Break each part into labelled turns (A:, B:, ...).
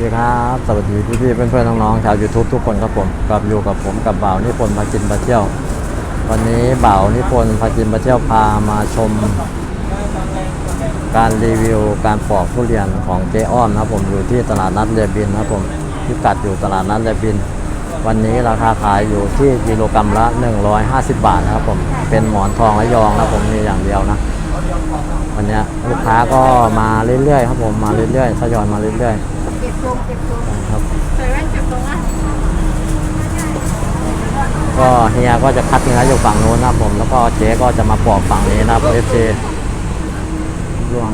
A: ดีครับ สวัสดีพี่ๆเพื่อนๆน้องๆชาว YouTube ทุกคนครับผมกลับอยู่กับผมกับบ่าวนิพนธ์พากินพาเที่ยว วันนี้บ่าวนิพนธ์พากินพาเที่ยวพามาชม การรีวิวการปอกทุเรียนของเจ๊อ้อมนะครับผมอยู่ที่ตลาดนัดเรบินนะครับผมพิกัดอยู่ตลาดนัดเรบิน วันนี้ราคาขายอยู่ที่กิโลกรัมละ 150 บาทนะครับผมเป็นหมอนทองและยองนะครับผมมีอย่างเดียวนะวันนี้ลูกค้าก็มาเรื่อยๆครับผมมาเรื่อยๆทยอยมาเรื่อย
B: เก็บ ทรงเก็บทรง
A: ๆครับ
B: ใส่แว่นเก็บทรงอะ
A: ก็เฮียก็จะคัดเนื้ออยู่ฝั่งนู้นนะครับผม แล้วก็เจ๊ก็จะมาปอกฝั่งนี้นะครับเอฟซีร่วง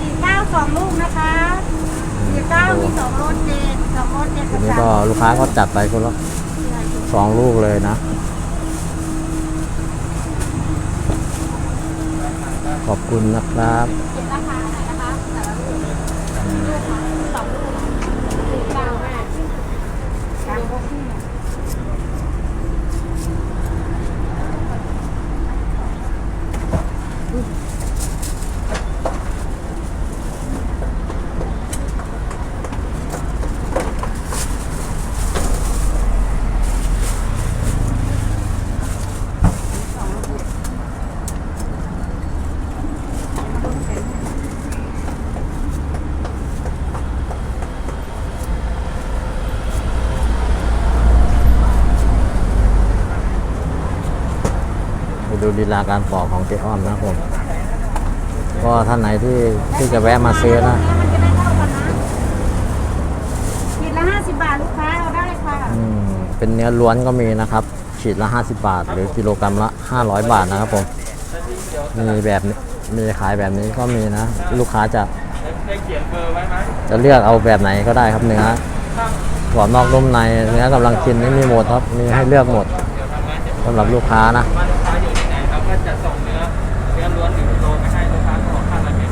B: สี่เก้าสองลูกนะคะสี่เก้ามีสองโลเจ็ดสองโลเจ็ด
A: ทีนี้ก็ลูกค้าก็จัดไปคนละสองลูกเลยนะ ขอบคุณนะครับ
B: เก็บราคาไหนนะคะแต่ละลูกลูกค่ะสองลูกสี่เก้าแม่ ส
A: ลีลาการปอกของเจ๊อ้อมนะครับผม ก็ท่านไหนที่ที่จะแวะมาซื้อนะ
B: มันจะได้เท่ากันนะขีดละห้าสิบบาทลูกค้าเอาได้ค่ะ
A: อืมเป็นเนื้อล้วนก็มีนะครับขีดละ 50 บาท หรือกิโลกรัมละ 500 บาทนะครับผม มีแบบนี้มีขายแบบนี้ก็มีนะ ลูกค้าจะ
C: ได้เขียนเบอร์ไว้ไหม
A: จะเลือกเอาแบบไหนก็ได้ครับเนื้อกรอบนอกนุ่มในเนื้อกำลังกินนี่มีหมดครับ มีให้เลือกหมด
C: เดี๋ยวทำงานเสร็จ
A: สำหรับลูกค้านะ
C: ว่าลู ก็จะส่งเนื้อเนื้อล้วนหนึ่งกิโลไปให้ลูกค้าก็ออกค่าราเมน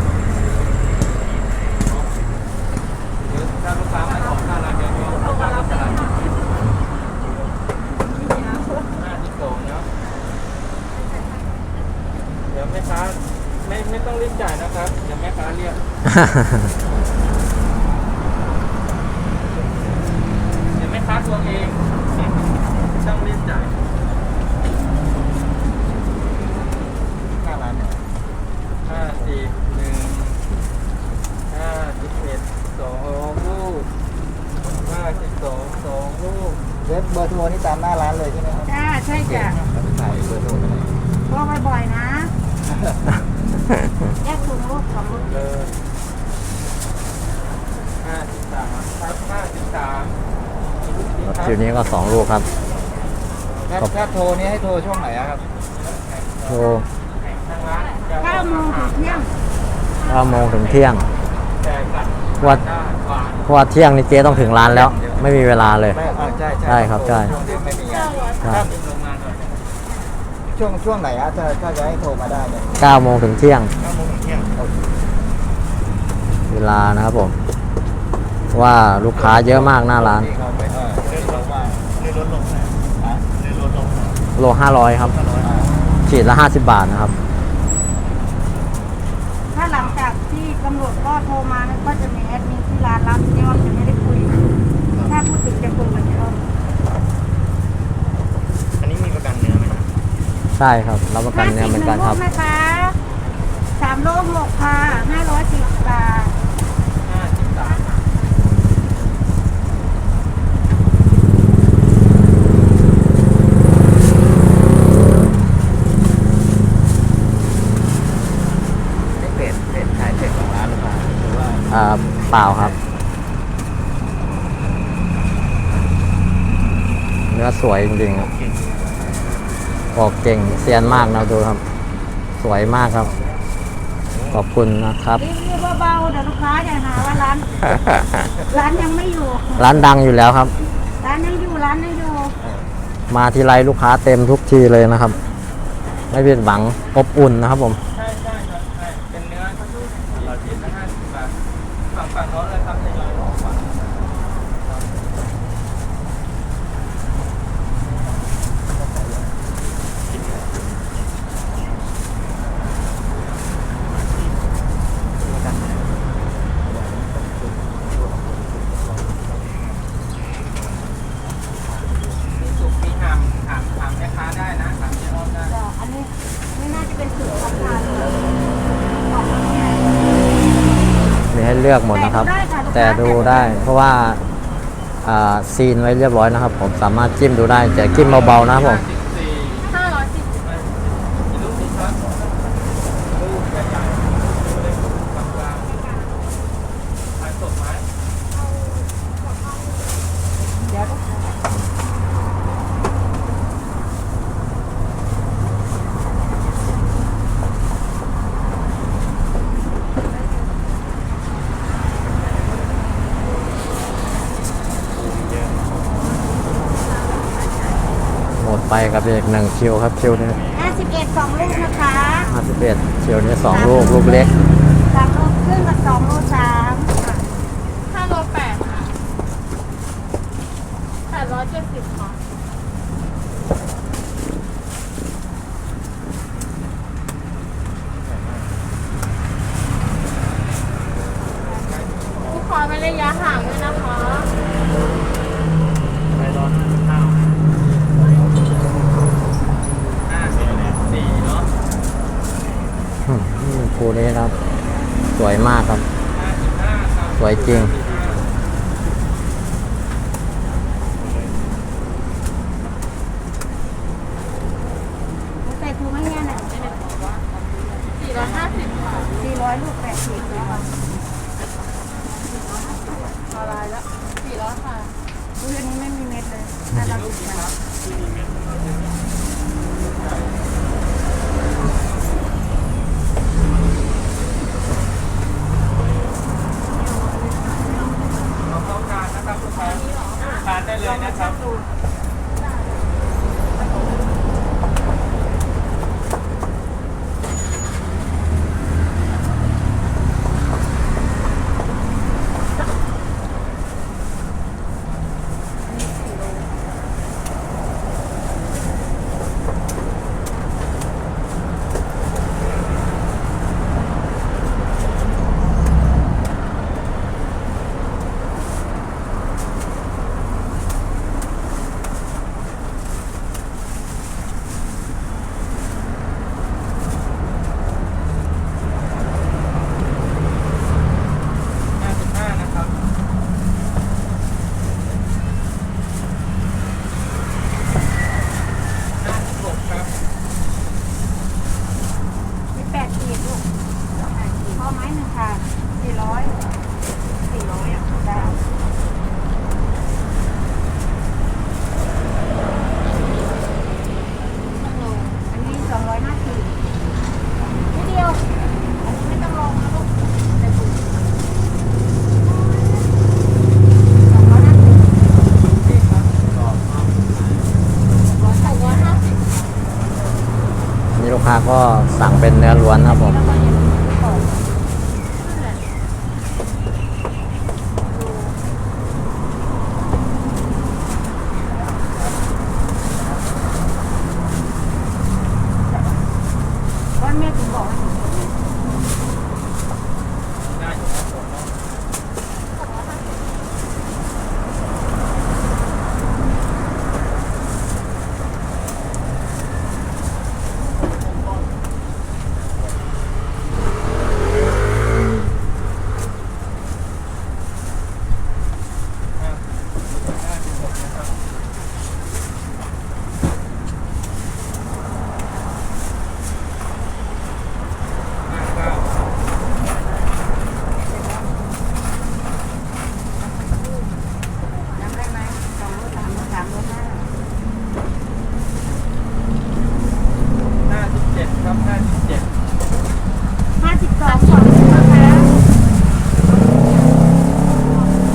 C: หรือถ้าลูกค้าไม่ออค่าราเมนก็ลูกค้าก็จะรับห้าสิบโลเนาะเดี๋ยวแม่ค้าไม่ไม่ต้องรีบจ่ายนะครับเดี๋ยวแม่ค้าเรียกเดี๋ยวแม่ค้าตัวเองไม่ต้องรีบจ่าย ห้าล้านเนี่ยห้าสิบหนึ่งห้าสิบเอ็ดสองลูกห้าสิบสองสองลูก
D: เว็บเบอร์โทรนี่ตามหน้าร้านเลยใช่ไหมครับ
B: จ้าใช่จ้ะ
D: ถ่ายเบอร์โทรไปเลย
B: โทรบ่อยๆนะแยกถุงลูกสองลูก
C: เบอร์ห้าสิบสามครับห้าสิบสาม
A: ทีนี้ก็2ลูกครับ
D: ถ้าถ้าโทรนี่ให้โทรช่วงไหนอะครับ
A: โทร
C: ทางร้านจะ
B: เก้าโมงถึงเที่ยง
A: 9โมงถึงเที่ยง
C: แจกบัตร
A: เพราะว่า
C: หน้าหวาน
A: เพราะว่าเที่ยงนี่เจ๊ต้องถึงร้านแล้ว ไม่มีเวลาเลย
D: ไม่เออใช่
A: ใช่ครับใช่
D: ช่วงที่ไม่มีงาน
A: ใช่
C: ถ้าเป็นโรงงานหน่อย
D: ช่วงช่วงไหนอะถ้าถ้าจะให้โทรมาได้เนี่ย
A: 9โมงถึงเที่ยง
D: เก้าโมงถึงเที่ยงโอเค
A: เวลานะครับผม ว่าลูกค้าเยอะมากหน้าร้าน
D: ที่เขาไปเออเดินลงมาเดินรถลงไหนฮะเดินรถลงไหน
A: โล500 ครับขีดละ 50 บาทนะครับ
B: ถ้าหลังจากที่กำหนดก็ โทรมาแล้วก็จะมีแอดมินที่ร้านรับเดี๋ยวจะไม่ได้คุย ถ้าพูดถึงจะคุยกับเดี๋ยว
D: อันนี้มีประกันเนื้อไหมครับ
A: ใช่ครับรับประกันเนื้อเหมือนกันครับ
B: ห้าสิหงลูนะคะสามโลหกค่ะห้าร้อยสิบบาท
C: ห้าสิบสาม
D: นี่เพจเพจขายเพจของร้านหรือเปล่าหรือว่า
A: อ่า เปล่าครับ เนื้อสวยจริงๆครับออกเก่งเซียนมากนะดูครับ สวยมากครับ ขอบคุณนะครับ
B: รีวิวเบาๆเดี๋ยวลูกค้าจะหาว่าร้าน ร้านยังไม่อยู่
A: ร้านดังอยู่แล้วครับ
B: ร้านยังอยู่ร้านยังอยู่
A: มาทีไรลูกค้าเต็มทุกทีเลยนะครับ ไม่ผิดหวังอบอุ่นนะครับผม
C: ใช่ใช่ครับใช่เป็นเนื้อร้อยชิ้นละห้าสิบบาทฝั่งฝั่งโน้นเลยครับในร้อยออกฝั่ง
A: เลือกหมดนะครับ แต่ดูได้เพราะว่าอ่าซีนไว้เรียบร้อยนะครับ ผมสามารถจิ้มดูได้แต่จิ้มเบาๆนะครับผม
C: สิบสี่
E: ห้าร้อยสิบ
C: กี่ลูกดีครับลูกใหญ่ๆเล็กกลางๆทานสดไหม
E: เดี๋ยว
A: หมด ไปกับอีกหนึ่งคิวครับคิวนี้
B: ห้าสิบเอ็ดสองลูกนะคะ
A: ห้าสิบเอ็ดคิวนี้สองลูกลูกเล็ก
B: สามลูกครึ่งกับสองลูกสาม
E: ห้าโลแปดค่ะแปดร้อยเจ็ดสิบค่ะลูกค้าไม่ระยะห่างด้วยนะคะ
D: ไปรอข้าว
C: ห้าสิบสี่เนาะ
A: อืมคู นี้ครับ สวยมากครับ
C: ส
A: วยจริง
B: ใส่ถุงให้เนี่หน่อย
E: สี่ร้อยห้าสิบค่ะ
B: สี่ร้อยลูกแปดสิบแล้วค่ะ
E: ละลายแล้วสี่ร้อยค่ะ
B: อุ้ยอันนี้ไม่มีเม็ดเลยน่ารักดีค่ะ
C: เราเข้าทานนะครับลูกค้าทานได้เลยนะครับ ห้าสิบห้านะครับห้าสิบหกครับ
B: มีแปดขีดลูกแปดขีดพ่อไม้หนึ่งค่ะสี่ร้อยสี่ร้อยอะได้อันนี้สองร้อยห้าสิบนิดเดียว อันนี้ไม่ต้องลงนะลูกแต่ถูกสองร้อยห้าสิบ
E: หกร้อยห้าสิบ
A: นี่ ลูกค้าก็สั่งเป็นเนื้อล้วนครับผม
B: ว่าแม่ถึงบอกให้หนูกดไง
C: ได้อยู่ครับผม
B: จำได้ไหมสองรถสามรถสามรถห้า
C: ห้าสิบเจ็ดครับห้าสิบเจ็ด
B: ห้าสิบสองสองนะคะ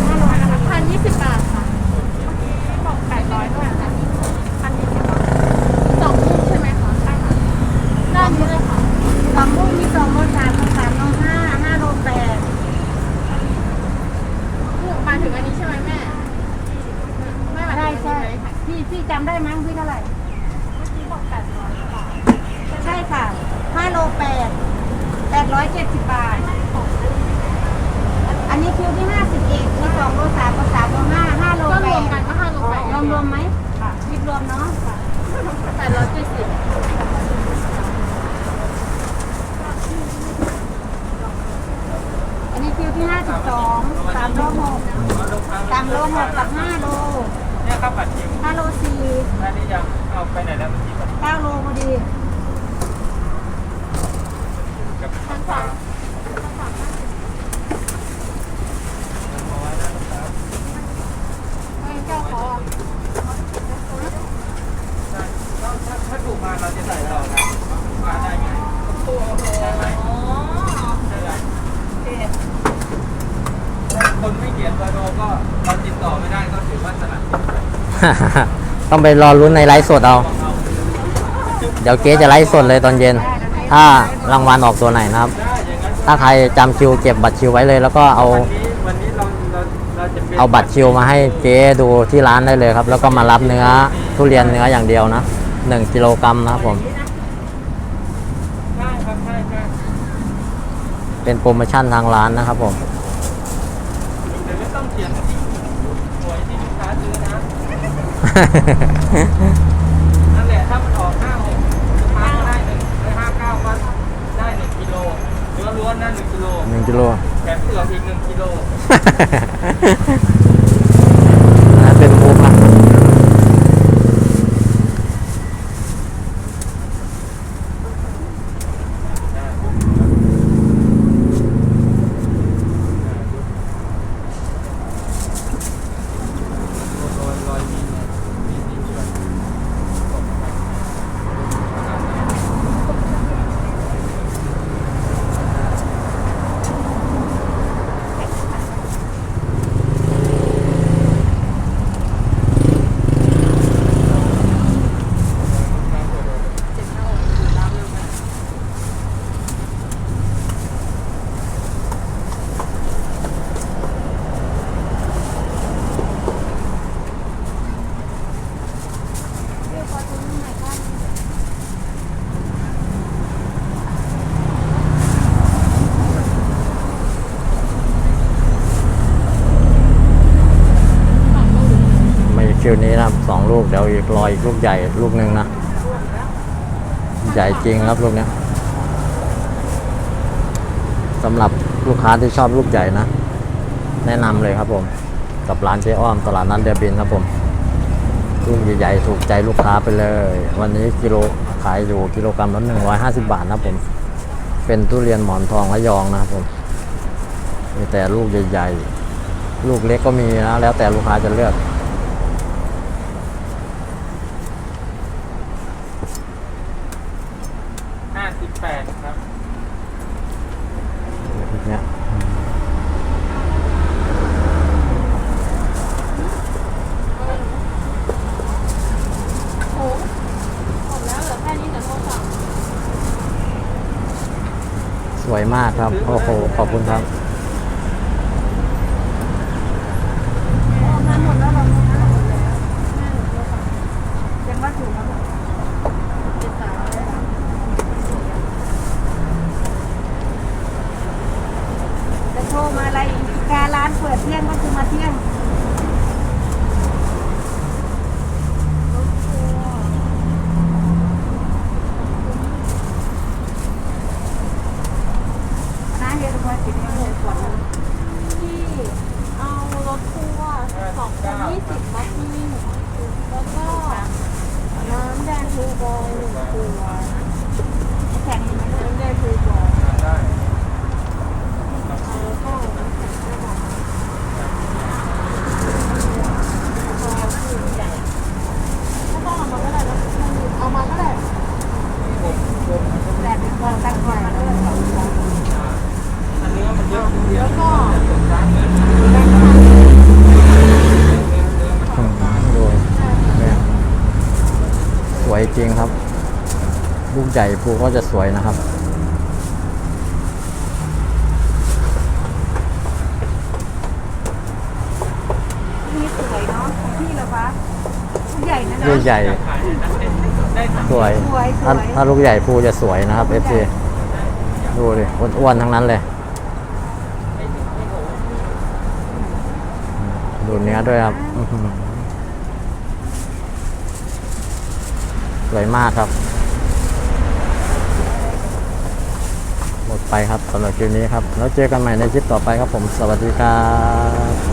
B: ห้าร้อยนะคะ
E: พันยี่สิบบาทค่ะบอกแปดร้อยด้วยนะพันยี่สิบบาทสองลูกใช่ไหมคะได้ค่ะได้เยอะเลยค่ะ
B: สองลูกมีสองรถสามรถสามรถห้าห้าโลแปด
E: ลูกมาถึงอันนี้ใช่ไหมแม่แม่มา
B: ใช่
E: ถึงอัน
B: ใช่
E: นี้ไหม
B: พี่พี่จำได้มั้งพี่เท่าไหร่
E: เมื่อกี้บอกแปดร้อยบาท
B: ใช่ค่ะห้าโลแปดแปดร้อยเจ็ดสิบบาท อันนี้คิวที่ห้าสิบเอ็ดมีสองโลสามโลสามโลห้าห้าโล
E: ก็
B: แป
E: รวม
B: ด
E: กันก็ห้าโลแปด
B: รวมรวมไหมค่ะคิดรวมเนาะ
E: แปดร้อยเจ็ดสิบ
B: อันนี้คิวที่ห้าสิบสหกกับห้าโล
C: เนี่ย ครับบัตรคิว
B: ห้าโลสี่
C: อันนี้ยังเอาไปไหนแล้วเมื่อกี้บัตร
B: เก้าโลพอดี
C: กับข้าวปลาเจ้า
B: ขอ
C: งถ้าถูกมาเราจะใส่ต่อนะมาได้ไงได้ไหม
B: อ๋อ
C: ได้ไหม
B: โอเค
C: นไม่เขียนเบอร์โทรก็เราติดต่อไม่ได้ก็ถือว่าสลัด
A: ต้องไปรอลุ้นในไลฟ์สดเอา
C: เดี๋
A: ยวเก๊จะไลฟ์สดเลยตอนเย็น ถ้ารางวัลออกตัวไหนนะครับ ถ้าใครจำคิวเก็บบัตรคิวไว้เลย แล้วก็เอา
C: เอา
A: บัตรคิวมาให้เจ๊ดูที่ร้านได้เลยครับ แล้วก็มารับเนื้อทุเรียนเนื้ออย่างเดียวนะหนึ่งกิโลกรัมนะครับผม เป็นโปรโมชั่นทางร้านนะครับผม
C: เดี๋ยวไม่ต้องเขียนที่หวยที่ลูกค้าซื้อนะ นั่นแหละถ้ามันออกห้าหกลูกค้าก็ได้หนึ่งได้ห้าเก้าก็ได้หนึ่งกิโลเนื้อล้วนนะหนึ่งกิโล
A: หนึ่งกิโล
C: แถมเปลือกอีกหนึ่งกิโล
A: นะเป็นมุกนะ
C: รอยรอยมีมีสีเหลือง
B: เรียกว่าตรงนี้หน่อยค่ะ
A: ไม่คิวนี้นะครับสองลูก เดี๋ยวอีกรออีกลูกใหญ่ลูกหนึ่งนะ ใหญ่จริงครับลูกเนี้ยสำหรับลูกค้าที่ชอบลูกใหญ่นะ แนะนำเลยครับผม กับร้านเจ๊อ้อมตลาดนัดเดียบินครับผมลูกใหญ่ๆถูกใจลูกค้าไปเลย วันนี้กิโลขายอยู่กิโลกรัมละหนึ่งร้อยห้าสิบบาทนะผมเป็นทุเรียนหมอนทองระยองนะครับผมมีแต่ลูกใหญ่ๆ ลูกเล็กก็มีนะ แล้วแต่ลูกค้าจะเลือก
C: ห้าสิบแปดครับ
A: เนี่ย
E: โอ้หมดแล้วเหลือแค่นี้แต่โทรศัพท์
A: สวย มากครับ โอ้โห ขอบคุณครับ
B: ออกมาหมดแล้วเราหมดแล้วหมดแล้วยังว่าถูกครับผมเจ็ดสามร้อยบาทจะโทรมาอะไรอีกการร้านเปิดเที่ยงก็คือมาเที่ยงรถทัวร์น้าเยอะเลยติดไม่เลยก่อนนะ
E: ที่เอารถทัวร์สองคนยี่สิบมาที่แล้วก็น้ำแดงทูบอยหนึ่งตัว
B: แข่งยังไง
E: น้ำแดงทูบอย
C: ได้
E: แล้วก็น้ำแข็งห้าบาทไม่ต้องเอามาก็ได้นะเอามาก็ได้
C: ผมผม
B: แต่เป็นคนตั้งใจมาด้วยสองคน
C: อันเนื้อมันเยอะเย
E: แล้
C: อะ
E: วก็
C: ร้านเงิน
E: แบงค์พัน
A: อืมดูเนี่ยสวย จริงครับ ลูกใหญ่ภูก็จะสวยนะครับ
B: นี่สวยเนาะของพี่เหรอคะผู้ใหญ่นะนะ
A: ลูกใหญ่
C: ขายได้ได้
A: สวย
B: สวยส
A: ถ้า
B: วย
A: ถ้าลูกใหญ่ภูจะสวยนะครับเอฟซีดูดิอ้วนๆทั้งนั้นเลย ดูเนื้อด้วยครับอื้อหือ สวยมากครับ หมดไปครับสำหรับคลิปนี้ครับ แล้วเจอกันใหม่ในคลิปต่อไปครับผม สวัสดีครับ